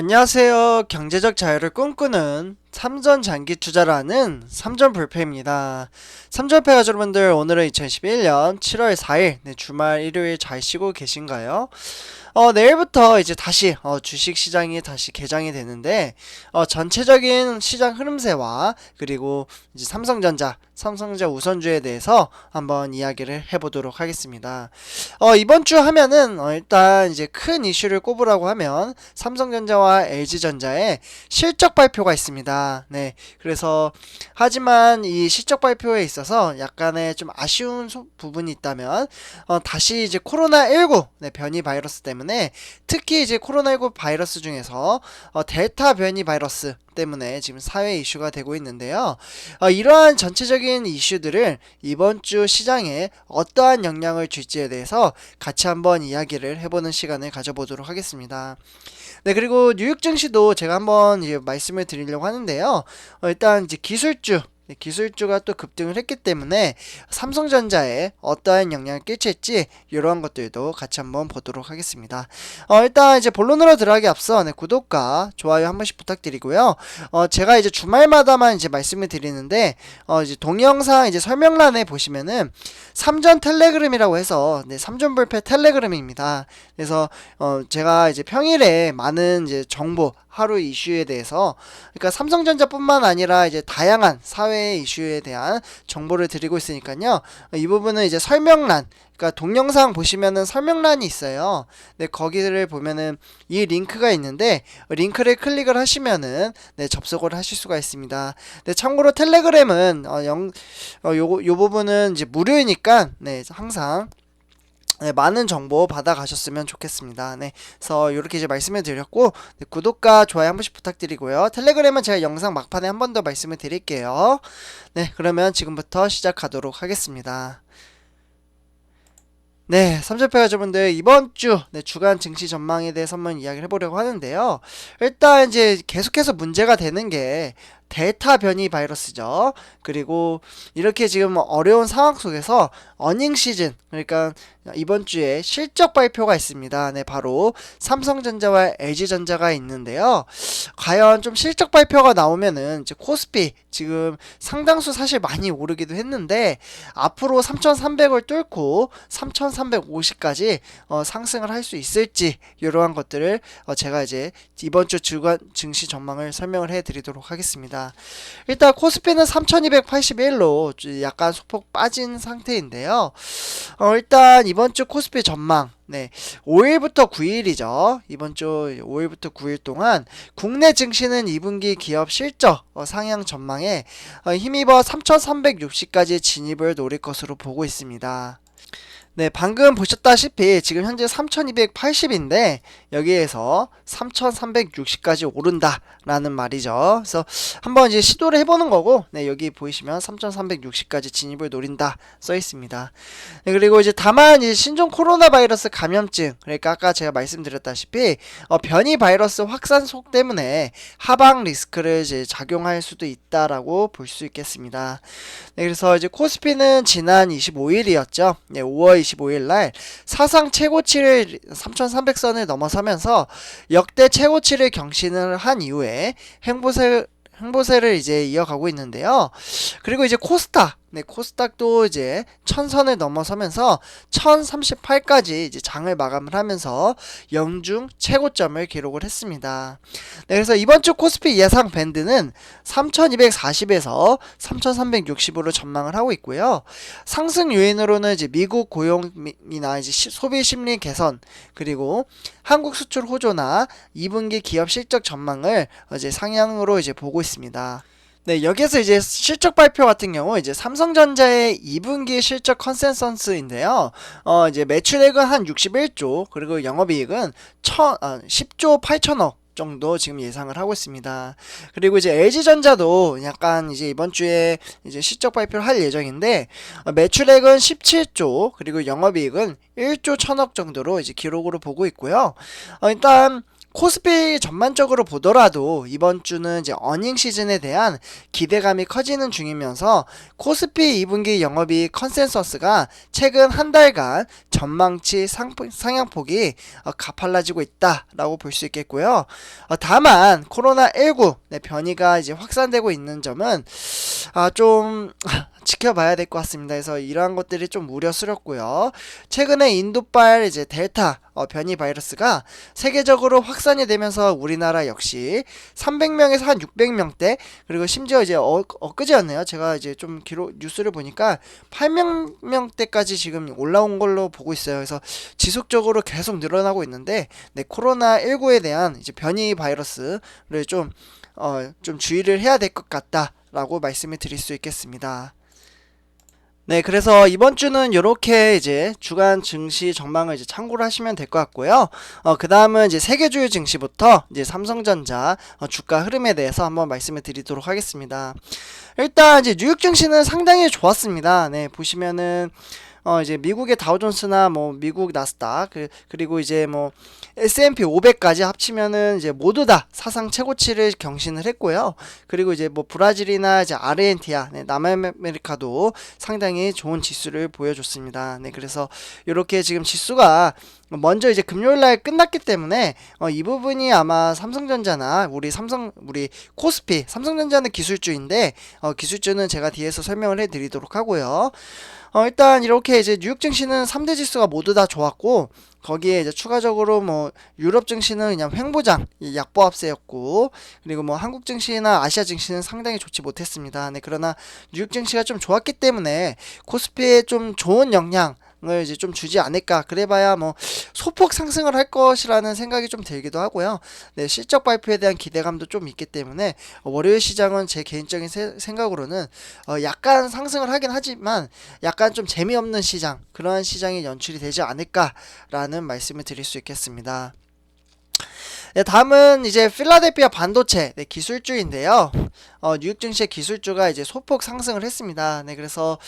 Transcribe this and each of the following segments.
안녕하세요. 경제적 자유를 꿈꾸는 삼전 장기 투자라는 삼전 불패입니다. 삼전 패 가족 여러분들 오늘은 2021년 7월 4일 네, 주말 일요일 잘 쉬고 계신가요? 어, 내일부터 이제 다시 어, 주식 시장이 다시 개장이 되는데 어, 전체적인 시장 흐름세와 그리고 이제 삼성전자, 삼성전자 우선주에 대해서 한번 이야기를 해보도록 하겠습니다. 어, 이번 주 하면은 어, 일단 이제 큰 이슈를 꼽으라고 하면 삼성전자와 LG전자의 실적 발표가 있습니다. 네, 그래서 하지만 이 실적 발표에 있어서 약간의 좀 아쉬운 소- 부분이 있다면 어, 다시 이제 코로나19 네, 변이 바이러스 때문에 특히 이제 코로나19 바이러스 중에서 어, 델타 변이 바이러스 때문에 지금 사회 이슈가 되고 있는데요. 어, 이러한 전체적인 이슈들을 이번 주 시장에 어떠한 영향을 줄지에 대해서 같이 한번 이야기를 해보는 시간을 가져보도록 하겠습니다. 네, 그리고 뉴욕 증시도 제가 한번 이제 말씀을 드리려고 하는데요. 어, 일단 이제 기술주 네, 기술주가 또 급등을 했기 때문에 삼성전자에 어떠한 영향을 끼칠지 이러한 것들도 같이 한번 보도록 하겠습니다. 어, 일단 이제 본론으로 들어가기 앞서 네, 구독과 좋아요 한 번씩 부탁드리고요. 어, 제가 이제 주말마다만 이제 말씀을 드리는데 어, 이제 동영상 이제 설명란에 보시면은 삼전 텔레그램이라고 해서 네, 삼전 불패 텔레그램입니다. 그래서 어, 제가 이제 평일에 많은 이제 정보 하루 이슈에 대해서 그러니까 삼성전자뿐만 아니라 이제 다양한 사회 이슈에 대한 정보를 드리고 있으니까요. 이 부분은 이제 설명란 그러니까 동영상 보시면은 설명란이 있어요. 네, 거기를 보면은 이 링크가 있는데 링크를 클릭을 하시면은 네, 접속을 하실 수가 있습니다. 네, 참고로 텔레그램은 어, 영, 어, 요, 요 부분은 이제 무료이니까 네, 항상 네, 많은 정보 받아 가셨으면 좋겠습니다. 네, 그래서 이렇게 이제 말씀을 드렸고 네, 구독과 좋아요 한 번씩 부탁드리고요. 텔레그램은 제가 영상 막판에 한 번 더 말씀을 드릴게요. 네, 그러면 지금부터 시작하도록 하겠습니다. 네, 삼전패 가족분들 이번 주 네, 주간 증시 전망에 대해서 한번 이야기를 해보려고 하는데요. 일단 이제 계속해서 문제가 되는 게 델타 변이 바이러스죠. 그리고 이렇게 지금 어려운 상황 속에서 어닝 시즌 그러니까 이번 주에 실적 발표가 있습니다. 네, 바로 삼성전자와 LG전자가 있는데요. 과연 좀 실적 발표가 나오면은 이제 코스피 지금 상당수 사실 많이 오르기도 했는데 앞으로 3,300을 뚫고 3,350까지 어, 상승을 할 수 있을지 이러한 것들을 어, 제가 이제 이번 주 주간 증시 전망을 설명을 해드리도록 하겠습니다. 일단 코스피는 3,281로 약간 소폭 빠진 상태인데요. 어, 일단 이번 주 코스피 전망. 네. 5일부터 9일이죠. 이번 주 5일부터 9일 동안 국내 증시는 2분기 기업 실적 어, 상향 전망에 어, 힘입어 3,360까지 진입을 노릴 것으로 보고 있습니다. 네, 방금 보셨다시피 지금 현재 3280인데 여기에서 3360까지 오른다라는 말이죠. 그래서 한번 이제 시도를 해보는 거고, 네, 여기 보이시면 3360까지 진입을 노린다 써 있습니다. 네, 그리고 이제 다만 이제 신종 코로나 바이러스 감염증, 그러니까 아까 제가 말씀드렸다시피 어, 변이 바이러스 확산 속 때문에 하방 리스크를 이제 작용할 수도 있다라고 볼 수 있겠습니다. 네, 그래서 이제 코스피는 지난 25일이었죠. 네, 5월 25일 날 사상 최고치를 3,300선을 넘어서면서 역대 최고치를 경신을 한 이후에 행보세 행보세를 이제 이어가고 있는데요. 그리고 이제 코스닥, 네, 코스닥도 이제 천선을 넘어서면서 1038까지 이제 장을 마감을 하면서 영중 최고점을 기록을 했습니다. 네, 그래서 이번 주 코스피 예상 밴드는 3240에서 3360으로 전망을 하고 있고요. 상승 요인으로는 이제 미국 고용이나 이제 시- 소비 심리 개선 그리고 한국 수출 호조나 2분기 기업 실적 전망을 이제 상향으로 이제 보고 있습니다. 네, 여기에서 이제 실적 발표 같은 경우 이제 삼성전자의 2분기 실적 컨센서스인데요. 어, 이제 매출액은 한 61조, 그리고 영업이익은 1 아, 10조 8천억 정도 지금 예상을 하고 있습니다. 그리고 이제 LG전자도 약간 이제 이번 주에 이제 실적 발표를 할 예정인데 어, 매출액은 17조 그리고 영업이익은 1조 1천억 정도로 이제 기록으로 보고 있고요. 어, 일단 코스피 전반적으로 보더라도 이번 주는 이제 어닝 시즌에 대한 기대감이 커지는 중이면서 코스피 2분기 영업이 컨센서스가 최근 한 달간 전망치 상, 상향폭이 어, 가팔라지고 있다라고 볼 수 있겠고요. 어, 다만 코로나19 네, 변이가 이제 확산되고 있는 점은 아, 좀 지켜봐야 될 것 같습니다. 그래서 이러한 것들이 좀 우려스럽고요. 최근에 인도발 이제 델타 어, 변이 바이러스가 세계적으로 확산이 되면서 우리나라 역시 300명에서 한 600명대 그리고 심지어 이제 어, 엊그제였네요. 제가 이제 좀 기록 뉴스를 보니까 800명대까지 지금 올라온 걸로 보고 있어요. 그래서 지속적으로 계속 늘어나고 있는데 네, 코로나 19에 대한 이제 변이 바이러스를 좀 어, 좀 주의를 해야 될 것 같다라고 말씀을 드릴 수 있겠습니다. 네, 그래서 이번 주는 이렇게 이제 주간 증시 전망을 이제 참고를 하시면 될 것 같고요. 어, 그 다음은 이제 세계 주요 증시부터 이제 삼성전자 어, 주가 흐름에 대해서 한번 말씀을 드리도록 하겠습니다. 일단 이제 뉴욕 증시는 상당히 좋았습니다. 네, 보시면은 어 이제 미국의 다우존스나 뭐 미국 나스닥 그, 그리고 이제 뭐 S&P 500까지 합치면은 이제 모두 다 사상 최고치를 경신을 했고요. 그리고 이제 뭐 브라질이나 이제 아르헨티나, 네, 남아메리카도 상당히 좋은 지수를 보여줬습니다. 네, 그래서 이렇게 지금 지수가 먼저 이제 금요일 날 끝났기 때문에 어, 이 부분이 아마 삼성전자나 우리 삼성 우리 코스피 삼성전자는 기술주인데 어, 기술주는 제가 뒤에서 설명을 해드리도록 하고요. 어, 일단 이렇게 이제 뉴욕 증시는 3대 지수가 모두 다 좋았고 거기에 이제 추가적으로 뭐 유럽 증시는 그냥 횡보장 약보합세였고 그리고 뭐 한국 증시나 아시아 증시는 상당히 좋지 못했습니다. 네, 그러나 뉴욕 증시가 좀 좋았기 때문에 코스피에 좀 좋은 영향 을 이제 좀 주지 않을까. 그래봐야 뭐 소폭 상승을 할 것이라는 생각이 좀 들기도 하고요. 네 실적 발표에 대한 기대감도 좀 있기 때문에 월요일 시장은 제 개인적인 세, 생각으로는 어 약간 상승을 하긴 하지만 약간 좀 재미없는 시장 그러한 시장이 연출이 되지 않을까라는 말씀을 드릴 수 있겠습니다. 네, 다음은 이제 필라델피아 반도체 네, 기술주인데요. 어, 뉴욕 증시의 기술주가 이제 소폭 상승을 했습니다. 네, 그래서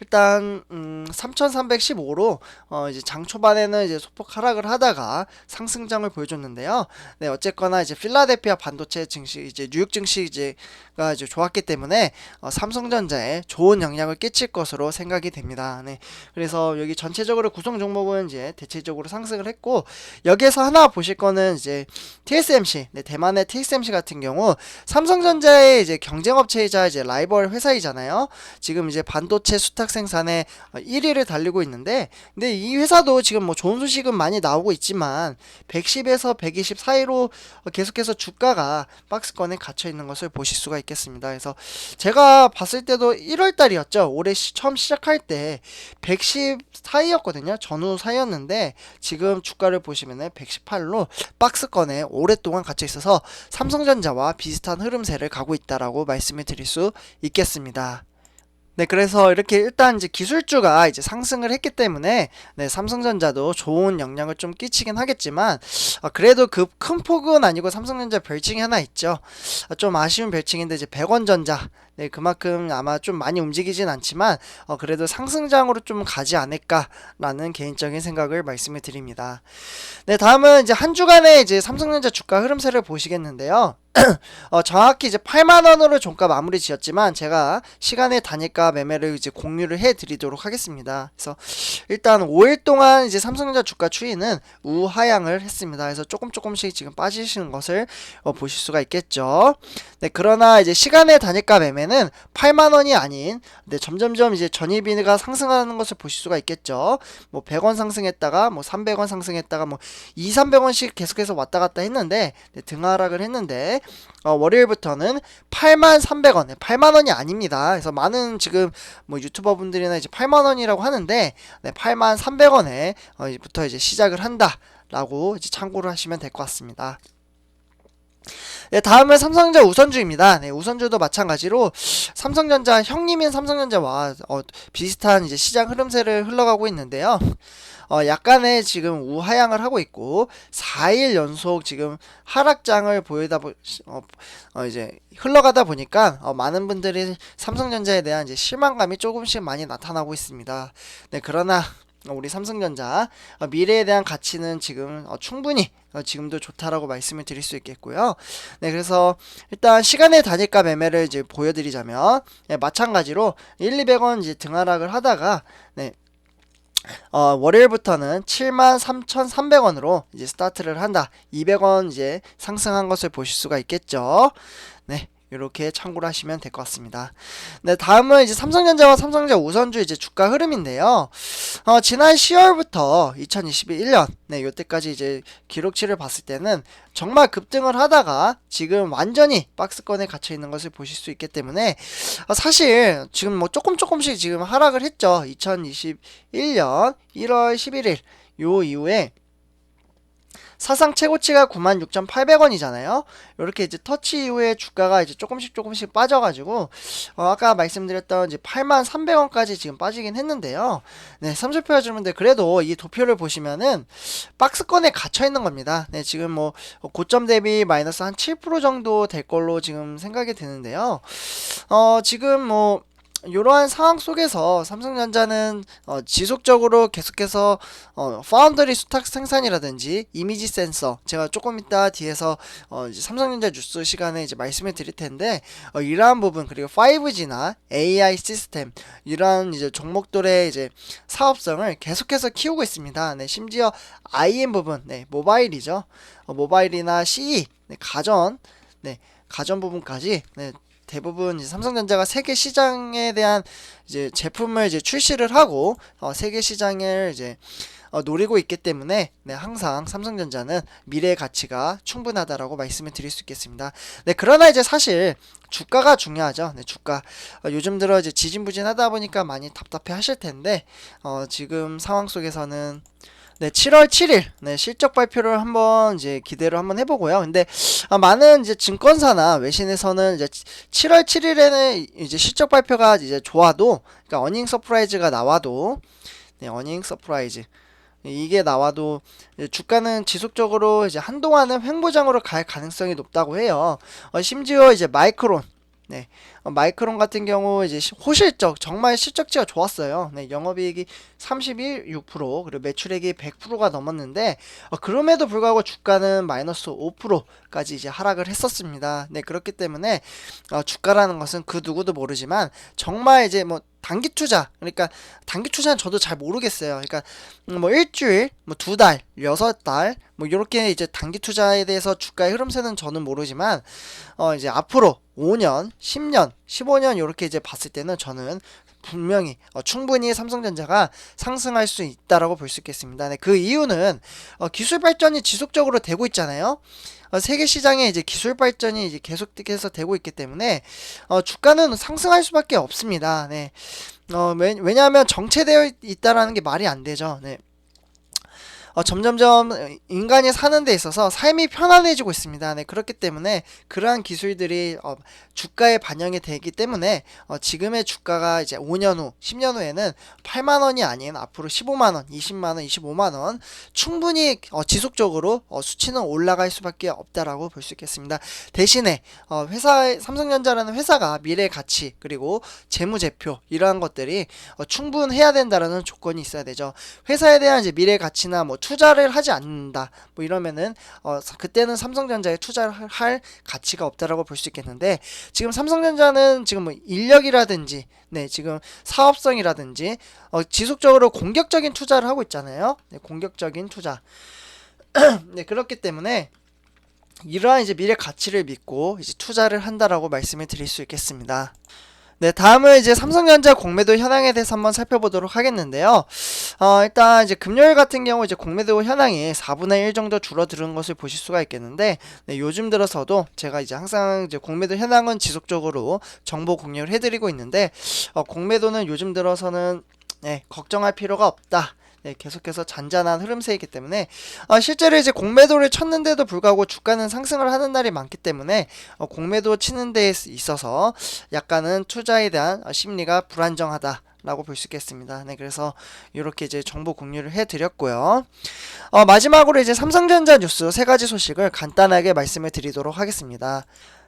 일단 음, 3,315로 어, 이제 장 초반에는 이제 소폭 하락을 하다가 상승장을 보여줬는데요. 네, 어쨌거나 이제 필라델피아 반도체 증시 이제 뉴욕 증시 이제가 이제 좋았기 때문에 어, 삼성전자에 좋은 영향을 끼칠 것으로 생각이 됩니다. 네, 그래서 여기 전체적으로 구성 종목은 이제 대체적으로 상승을 했고 여기에서 하나 보실 거는 이제 TSMC, 네, 대만의 TSMC 같은 경우 삼성전자의 이제 경쟁업체이자 이제 라이벌 회사이잖아요. 지금 이제 반도체 수탁 생산에 1위를 달리고 있는데, 근데 이 회사도 지금 뭐 좋은 소식은 많이 나오고 있지만 110에서 120 사이로 계속해서 주가가 박스권에 갇혀 있는 것을 보실 수가 있겠습니다. 그래서 제가 봤을 때도 1월 달이었죠. 올해 시, 처음 시작할 때 110 사이였거든요. 전후 사이였는데 지금 주가를 보시면은 118로 박스권에 오랫동안 갇혀 있어서 삼성전자와 비슷한 흐름세를 가고 있 다라고 말씀을 드릴 수 있겠습니다. 네, 그래서 이렇게 일단 이제 기술주가 이제 상승을 했기 때문에 네, 삼성전자도 좋은 영향을 좀 끼치긴 하겠지만 아, 그래도 그 큰 폭은 아니고 삼성전자 별칭이 하나 있죠. 아, 좀 아쉬운 별칭인데 이제 백원전자 네, 그만큼 아마 좀 많이 움직이진 않지만 어, 그래도 상승장으로 좀 가지 않을까라는 개인적인 생각을 말씀을 드립니다. 네, 다음은 이제 한 주간의 이제 삼성전자 주가 흐름세를 보시겠는데요. 어, 정확히 이제 8만 원으로 종가 마무리 지었지만 제가 시간의 단일가 매매를 이제 공유를 해 드리도록 하겠습니다. 그래서 일단 5일 동안 이제 삼성전자 주가 추이는 우하향을 했습니다. 그래서 조금 조금씩 지금 빠지시는 것을 어, 보실 수가 있겠죠. 네, 그러나 이제 시간의 단일가 매매는 8만 원이 아닌 네, 점점점 이제 전일비가 상승하는 것을 보실 수가 있겠죠. 뭐 100원 상승했다가 뭐 300원 상승했다가 뭐 2, 300원씩 계속해서 왔다 갔다 했는데 네, 등하락을 했는데 어, 월요일부터는 8만 300원, 8만 원이 아닙니다. 그래서 많은 지금 뭐 유튜버 분들이나 이제 8만 원이라고 하는데 네, 8만 300원에 어, 부터 이제 시작을 한다라고 이제 참고를 하시면 될 것 같습니다. 네, 다음은 삼성전자 우선주입니다. 네, 우선주도 마찬가지로 삼성전자 형님인 삼성전자와 어, 비슷한 이제 시장 흐름세를 흘러가고 있는데요. 어, 약간의 지금 우하향을 하고 있고 4일 연속 지금 하락장을 보이다 보 어, 어, 이제 흘러가다 보니까 어, 많은 분들이 삼성전자에 대한 이제 실망감이 조금씩 많이 나타나고 있습니다. 네, 그러나 어, 우리 삼성전자 어, 미래에 대한 가치는 지금 어, 충분히 어, 지금도 좋다라고 말씀을 드릴 수 있겠고요. 네, 그래서 일단 시간의 단일가 매매를 이제 보여드리자면 예, 마찬가지로 1, 200원 이제 등하락을 하다가 네, 어, 월요일부터는 73,300원으로 이제 스타트를 한다. 200원 이제 상승한 것을 보실 수가 있겠죠. 네. 이렇게 참고를 하시면 될 것 같습니다. 네, 다음은 이제 삼성전자와 삼성전자 우선주 이제 주가 흐름인데요. 어, 지난 10월부터 2021년, 네, 요때까지 이제 기록치를 봤을 때는 정말 급등을 하다가 지금 완전히 박스권에 갇혀 있는 것을 보실 수 있기 때문에 어, 사실 지금 뭐 조금 조금씩 지금 하락을 했죠. 2021년 1월 11일 요 이후에 사상 최고치가 96,800원이잖아요. 이렇게 이제 터치 이후에 주가가 이제 조금씩 조금씩 빠져가지고 어, 아까 말씀드렸던 이제 8,300원까지 지금 빠지긴 했는데요. 네, 삼수표 해주는데 그래도 이 도표를 보시면은 박스권에 갇혀 있는 겁니다. 네, 지금 뭐 고점 대비 마이너스 한 7% 정도 될 걸로 지금 생각이 드는데요. 어, 지금 뭐 이러한 상황 속에서 삼성전자는 어, 지속적으로 계속해서 어, 파운더리 수탁 생산이라든지 이미지 센서 제가 조금 이따 뒤에서 어, 삼성전자 뉴스 시간에 이제 말씀을 드릴 텐데 어, 이러한 부분 그리고 5G나 AI 시스템 이러한 이제 종목들의 이제 사업성을 계속해서 키우고 있습니다. 네, 심지어 IM 부분, 네, 모바일이죠. 어, 모바일이나 CE, 네, 가전, 네, 가전 부분까지 네, 대부분 삼성전자가 세계 시장에 대한 이제 제품을 이제 출시를 하고 어, 세계 시장을 이제 어, 노리고 있기 때문에 네, 항상 삼성전자는 미래의 가치가 충분하다라고 말씀을 드릴 수 있겠습니다. 네, 그러나 이제 사실 주가가 중요하죠. 네, 주가 어, 요즘 들어 이제 지진부진하다 보니까 많이 답답해 하실 텐데 어, 지금 상황 속에서는 네, 7월 7일 네, 실적 발표를 한번 이제 기대를 한번 해보고요. 근데 아, 많은 이제 증권사나 외신에서는 이제 7월 7일에는 이제 실적 발표가 이제 좋아도 그러니까 어닝 서프라이즈가 나와도 네, 어닝 서프라이즈 이게 나와도 주가는 지속적으로 이제 한동안은 횡보장으로 갈 가능성이 높다고 해요. 어, 심지어 이제 마이크론 네. 어, 마이크론 같은 경우 이제 시- 호실적 정말 실적지가 좋았어요. 네, 영업이익이 31, 6% 그리고 매출액이 100%가 넘었는데 어, 그럼에도 불구하고 주가는 마이너스 5%까지 이제 하락을 했었습니다. 네, 그렇기 때문에 어, 주가라는 것은 그 누구도 모르지만 정말 이제 뭐 단기 투자 그러니까 단기 투자는 저도 잘 모르겠어요. 그러니까 음, 뭐 일주일, 뭐 두 달, 여섯 달, 뭐 이렇게 이제 단기 투자에 대해서 주가의 흐름세는 저는 모르지만 어 이제 앞으로 5년, 10년, 15년 이렇게 이제 봤을 때는 저는 분명히 어, 충분히 삼성전자가 상승할 수 있다라고 볼 수 있겠습니다. 네, 그 이유는 어, 기술 발전이 지속적으로 되고 있잖아요. 어, 세계 시장에 이제 기술 발전이 이제 계속해서 되고 있기 때문에 어, 주가는 상승할 수밖에 없습니다. 네. 어, 왜, 왜냐하면 정체되어 있다라는 게 말이 안 되죠. 네. 어, 점점점 인간이 사는 데 있어서 삶이 편안해지고 있습니다. 네, 그렇기 때문에 그러한 기술들이 어, 주가에 반영이 되기 때문에 어, 지금의 주가가 이제 5년 후, 10년 후에는 8만 원이 아닌 앞으로 15만 원, 20만 원, 25만 원 충분히 어, 지속적으로 어, 수치는 올라갈 수밖에 없다라고 볼 수 있겠습니다. 대신에 어, 회사 삼성전자라는 회사가 미래 가치 그리고 재무제표 이러한 것들이 어, 충분해야 된다라는 조건이 있어야 되죠. 회사에 대한 이제 미래 가치나 뭐 투자를 하지 않는다. 뭐 이러면은 어 그때는 삼성전자에 투자를 할- 할 가치가 없다라고 볼 수 있겠는데 지금 삼성전자는 지금 뭐 인력이라든지 네 지금 사업성이라든지 어 지속적으로 공격적인 투자를 하고 있잖아요. 네 공격적인 투자. 네 그렇기 때문에 이러한 이제 미래 가치를 믿고 이제 투자를 한다라고 말씀을 드릴 수 있겠습니다. 네, 다음은 이제 삼성전자 공매도 현황에 대해서 한번 살펴보도록 하겠는데요. 어, 일단 이제 금요일 같은 경우 이제 공매도 현황이 4분의 1 정도 줄어드는 것을 보실 수가 있겠는데, 네, 요즘 들어서도 제가 이제 항상 이제 공매도 현황은 지속적으로 정보 공유를 해드리고 있는데, 어, 공매도는 요즘 들어서는 네, 걱정할 필요가 없다. 네, 계속해서 잔잔한 흐름세이기 때문에 어, 실제로 이제 공매도를 쳤는데도 불구하고 주가는 상승을 하는 날이 많기 때문에 어, 공매도 치는 데 있어서 약간은 투자에 대한 어, 심리가 불안정하다. 라고 볼 수 있겠습니다. 네, 그래서 이렇게 이제 정보 공유를 해드렸고요. 어, 마지막으로 이제 삼성전자 뉴스 세 가지 소식을 간단하게 말씀을 드리도록 하겠습니다.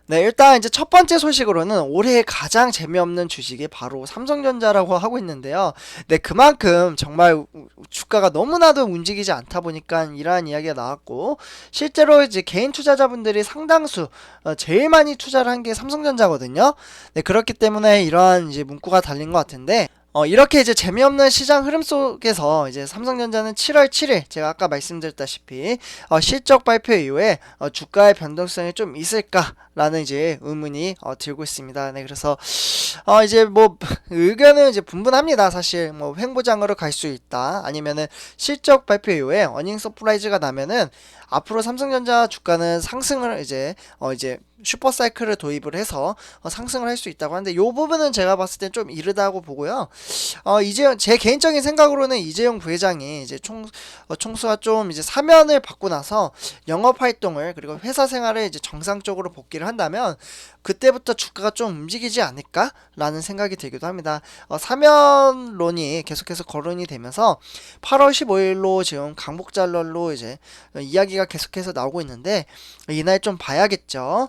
네, 일단 이제 첫 번째 소식으로는 올해 가장 재미없는 주식이 바로 삼성전자라고 하고 있는데요. 네, 그만큼 정말 우- 주가가 너무나도 움직이지 않다 보니까 이러한 이야기가 나왔고, 실제로 이제 개인 투자자분들이 상당수, 어, 제일 많이 투자를 한 게 삼성전자거든요. 네, 그렇기 때문에 이러한 이제 문구가 달린 것 같은데, 어, 이렇게 이제 재미없는 시장 흐름 속에서 이제 삼성전자는 7월 7일 제가 아까 말씀드렸다시피 어, 실적 발표 이후에 어, 주가의 변동성이 좀 있을까라는 이제 의문이 어, 들고 있습니다. 네, 그래서 어, 이제 뭐 의견은 이제 분분합니다. 사실 뭐 횡보장으로 갈 수 있다. 아니면은 실적 발표 이후에 어닝 서프라이즈가 나면은 앞으로 삼성전자 주가는 상승을 이제 어 이제 슈퍼 사이클을 도입을 해서 어, 상승을 할 수 있다고 하는데 요 부분은 제가 봤을 땐 좀 이르다고 보고요. 어 이제 제 개인적인 생각으로는 이재용 부회장이 이제 총 어, 총수가 좀 이제 사면을 받고 나서 영업 활동을 그리고 회사 생활을 이제 정상적으로 복귀를 한다면 그때부터 주가가 좀 움직이지 않을까라는 생각이 들기도 합니다. 어, 사면론이 계속해서 거론이 되면서 8월 15일로 지금 강복잘럴로 이제 어, 이야기가 계속해서 나오고 있는데 이날 좀 봐야겠죠.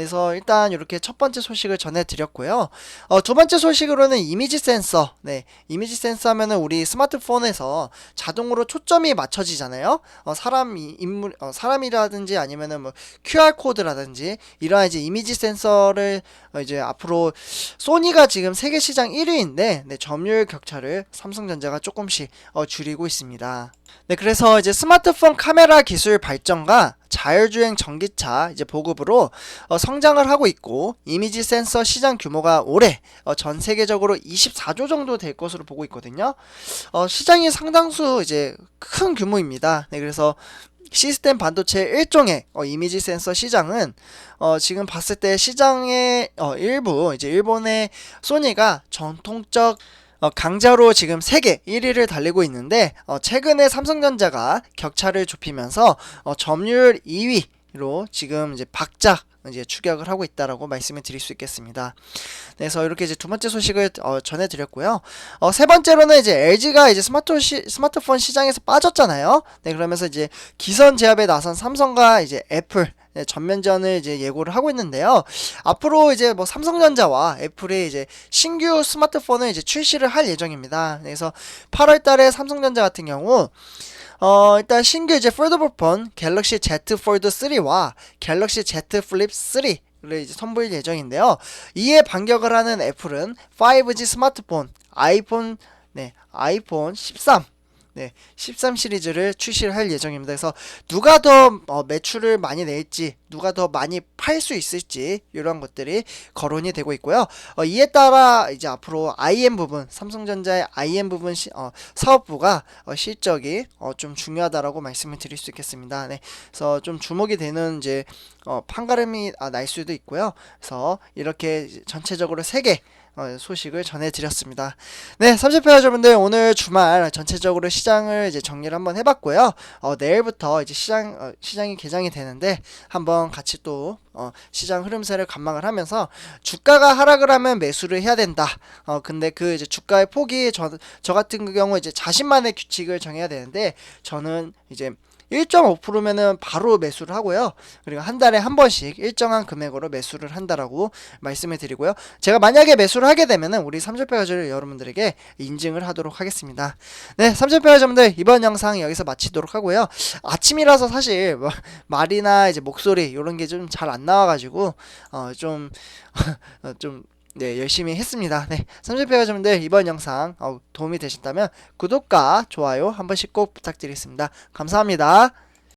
그래서 일단 이렇게 첫 번째 소식을 전해드렸고요. 어, 두 번째 소식으로는 이미지 센서. 네, 이미지 센서 하면은 우리 스마트폰에서 자동으로 초점이 맞춰지잖아요. 어, 사람 이- 인물 어, 사람이라든지 아니면은 뭐 QR 코드라든지 이러한 이제 이미지 센서를 어, 이제 앞으로 소니가 지금 세계 시장 1위인데 네, 점유율 격차를 삼성전자가 조금씩 어, 줄이고 있습니다. 네, 그래서 이제 스마트폰 카메라 기술 발전과 자율주행 전기차 이제 보급으로 어, 성장을 하고 있고 이미지 센서 시장 규모가 올해 어, 전 세계적으로 24조 정도 될 것으로 보고 있거든요. 어, 시장이 상당수 이제 큰 규모입니다. 네, 그래서 시스템 반도체 일종의 어, 이미지 센서 시장은 어, 지금 봤을 때 시장의 어, 일부 이제 일본의 소니가 전통적 어, 강자로 지금 세계 1위를 달리고 있는데 어, 최근에 삼성전자가 격차를 좁히면서 어, 점유율 2위 로 지금 이제 박자 이제 추격을 하고 있다라고 말씀을 드릴 수 있겠습니다. 그래서 이렇게 이제 두 번째 소식을 어, 전해드렸고요. 어, 세 번째로는 이제 LG가 이제 스마트 시, 스마트폰 시장에서 빠졌잖아요. 네, 그러면서 이제 기선 제압에 나선 삼성과 이제 애플 네, 전면전을 이제 예고를 하고 있는데요. 앞으로 이제 뭐 삼성전자와 애플이 이제 신규 스마트폰을 이제 출시를 할 예정입니다. 그래서 8월 달에 삼성전자 같은 경우 어, 일단 신규 이제 폴더블폰 갤럭시 Z 폴드 3와 갤럭시 Z 플립 3 를 이제 선보일 예정인데요. 이에 반격을 하는 애플은 5G 스마트폰 아이폰 네, 아이폰 13 네, 13 시리즈를 출시를 할 예정입니다. 그래서 누가 더 어, 매출을 많이 낼지, 누가 더 많이 팔 수 있을지 이런 것들이 거론이 되고 있고요. 어, 이에 따라 이제 앞으로 IM 부분, 삼성전자의 IM 부분 시, 어, 사업부가 어, 실적이 어, 좀 중요하다라고 말씀을 드릴 수 있겠습니다. 네, 그래서 좀 주목이 되는 이제 어, 판가름이 아, 날 수도 있고요. 그래서 이렇게 전체적으로 세개 어, 소식을 전해드렸습니다. 네, 삼십회 여러분들 오늘 주말 전체적으로 시장을 이제 정리를 한번 해봤고요. 어, 내일부터 이제 시장 어, 시장이 개장이 되는데 한번 같이 또 어, 시장 흐름세를 관망을 하면서 주가가 하락을 하면 매수를 해야 된다. 어, 근데 그 이제 주가의 폭이 저, 저 같은 경우 이제 자신만의 규칙을 정해야 되는데 저는 이제 1.5%면은 바로 매수를 하고요. 그리고 한 달에 한 번씩 일정한 금액으로 매수를 한다라고 말씀을 드리고요. 제가 만약에 매수를 하게 되면은 우리 30배 가지를 여러분들에게 인증을 하도록 하겠습니다. 네, 30배 가지분들 이번 영상 여기서 마치도록 하고요. 아침이라서 사실 뭐 말이나 이제 목소리 이런 게 좀 잘 안 나와가지고 어좀 어, 좀 네, 열심히 했습니다. 네, 30배 가지분들 이번 영상 어, 도움이 되셨다면 구독과 좋아요 한 번씩 꼭 부탁드리겠습니다. 감사합니다.